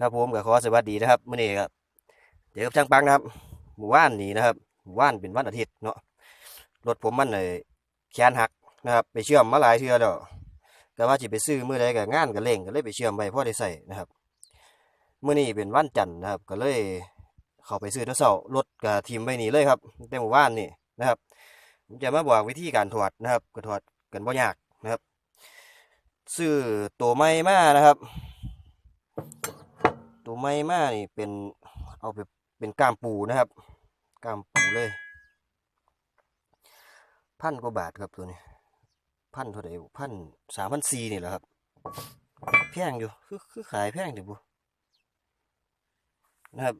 ครับผมก็ขอสวัสดีนะครับมื้อนี้ครับเจอกับช่างปังนะครับหมู่บ้านนี้นะครับหมู่บ้านเป็นวันอาทิตย์เนาะรถผมมันเลยแขนหักนะครับไปเชื่อมมาหลายเทื่อแล้วก็ว่าสิไปซื้อมื้อใดก็งานก็เร่งก็เลยไปเชื่อมไว้พอได้ใช้นะครับมื้อนี้เป็นวันจันทร์นะครับ ก็เลยเข้าไปซื้อแตะเช้ารถก็ทิ่มไว้นี่เลยครับแต่หมู่บ้านนี่นะครับผมจะมาบอกวิธีการถอดนะครับก็ถอดกันบ่ยากนะครับ ซื้อตัวไม้มานะครับ ไม้มานี่เป็นเอาไปเป็นกามปูนะครับ กามปูเลย พันกว่าบาทครับตัวนี้ พันเท่าไหร่พันสามพันสี่นี่แหละครับ แพงอยู่คือคือขายแพงอยู่บุนะครับ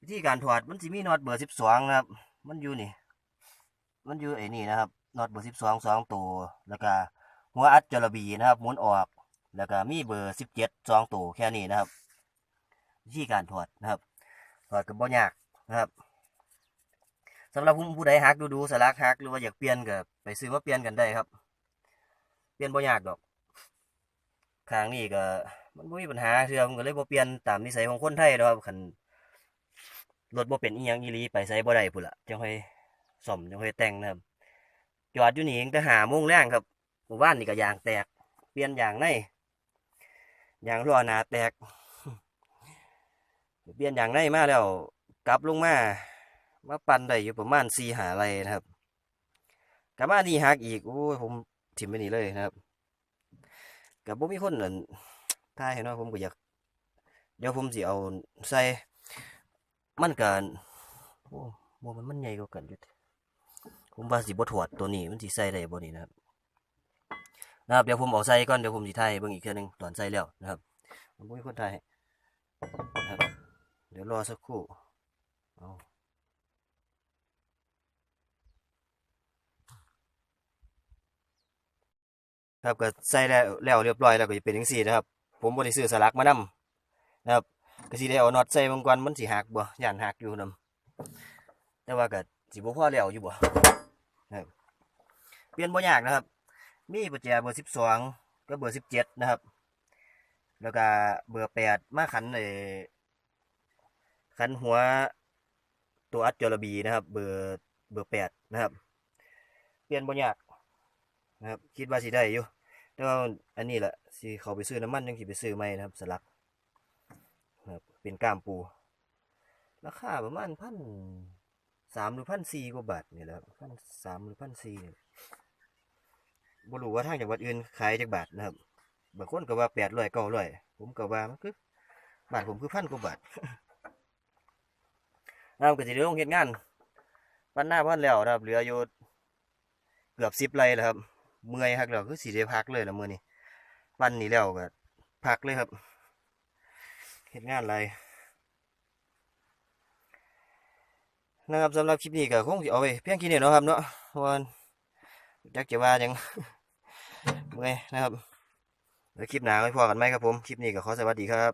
วิธีการถอดมันจะมีน็อตเบอร์สิบสองนะครับ มันอยู่นี่ มันอยู่ไอ้นี่นะครับน็อตเบอร์สิบสองสองตัวแล้วก็หัวอัดจระบีนะครับหมุนออก แล้วก็มีเบอร์สิบเจ็ดสองตัวแค่นี้นะครับ วิธีการถอดนะครับถอดกับบ่ยากนะครับสำหรับผู้ผู้ใดฮักดูดูสลักฮักหรือว่าอยากเปลี่ยนก็ไปซื้อมาเปลี่ยนกันได้ครับ เปลี่ยนบ่ยากดอกข้างนี้ก็มันบ่มีปัญหาเทื่อมันก็เลยบ่เปลี่ยนตามนิสัยของคนไทยดอกครับคันรถบ่เป็นอีหยังอีหลีไปไสบ่ได้พุ่นล่ะจังค่อยซ่อมจังค่อยแต่งนะครับจอดอยู่นี่ตั้งแต่หาโมงแรงครับหมู่บ้านนี่ก็ยางแตก เปลี่ยนยางในยางล้อหนาแตก เปลี่ยนอย่างไรมาแล้วกลับลงมามาปั่นได้อยู่ประมาณสี่หาไรนะครับกลับมานี่หักอีกโอ้ยผมถิ่มไปนี่เลยนะครับกับผมมีคนนั่นท่ายเห็นว่าผมก็อยากเดี๋ยวผมสิเอาใส่มันกันโอ้โมมันมันใหญ่กว่ากันอยู่ผมว่าสิบ่ถอดตัวนี้มันสิใส่ได้บ่นี่นะครับนะครับเดี๋ยวผมเอาใส่ก่อนเดี๋ยวผมสิถ่ายเบิ่งอีกเทื่อนึงตอนใส่แล้วนะครับผมบ่มีคนถ่ายนะครับ ดี๋ยวรอสักครู่เอาครับก็ใส่แล้วแล้วเรียบร้อยแล้วก็จะเป็นจังซี่นะครับ ผมบ่ได้ซื้อสลักมานำนะครับก็สิได้เอาน็อตใส่บางก่อนมันสิหักบ่ย่านหักอยู่นํแต่ว่าก็สิบ่พอแล้วอยู่บ่นะครับเปลี่ยนบ่ยากนะครับ มีประแจเบอร์12กับเบอร์17นะครับ แล้วก็เบอร์8มาขันไอ้ คันหัวตัวอัดจระบีนะครับ เบอร์เบอร์แปดนะครับ เปลี่ยนบ่ยากนะครับ คิดว่าสิได้อยู่แต่ว่าอันนี้แหละสิเขาไปซื้อน้ำมันยังสิไปซื้อใหม่นะครับ สลักนะครับเป็นก้ามปู ราคาประมาณพันสามหรือพันสี่กว่าบาทนี่แหละพันสามหรือพันสี่นี่บ่รู้ว่าทางจังหวัดอื่นขายจักบาทนะครับบางคนก็ว่าแปดร้อยเก้าร้อยผมก็ว่ามันคือ บาทผมคือพันกว่าบาท นะครับก็สิได้ลงเฮ็ดงานปันหน้าพันแล้วนะครับเหลืออยู่เกือบสิบไรแล้วครับเมื่อยฮักแล้วคือสิได้พักเลยละมือนี้ปันนี้แล้วก็พักเลยครับเฮ็ดงานอะไรนะครับสำหรับคลิปนี้ก็คงสิเอาไว้เพียงแค่นี้เนาะครับเนาะเพราะว่าจักจะว่ายังเมื่อยนะครับเดี๋ยวคลิปหนาไว้พอกันไหมครับผม คลิปนี้ก็ขอสวัสดีครับ